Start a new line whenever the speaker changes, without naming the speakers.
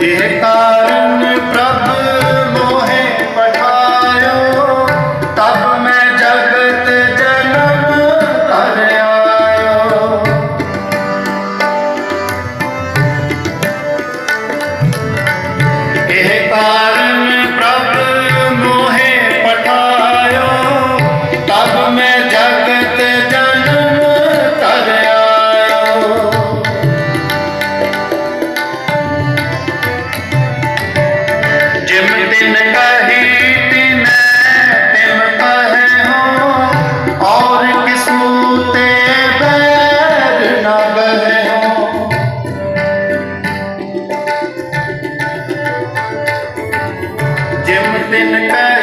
de gym ਤਿਨ ਕਹੀ, ਤਿਨੈ ਤਿਨ ਪਹਿ ਹੋ। ਔਰ ਕਿਸੂ ਤੇ ਬੈਰ ਨਾ ਬਹਿ ਹੋ। ਜਿਮ ਤਿਨ ਕਹੀ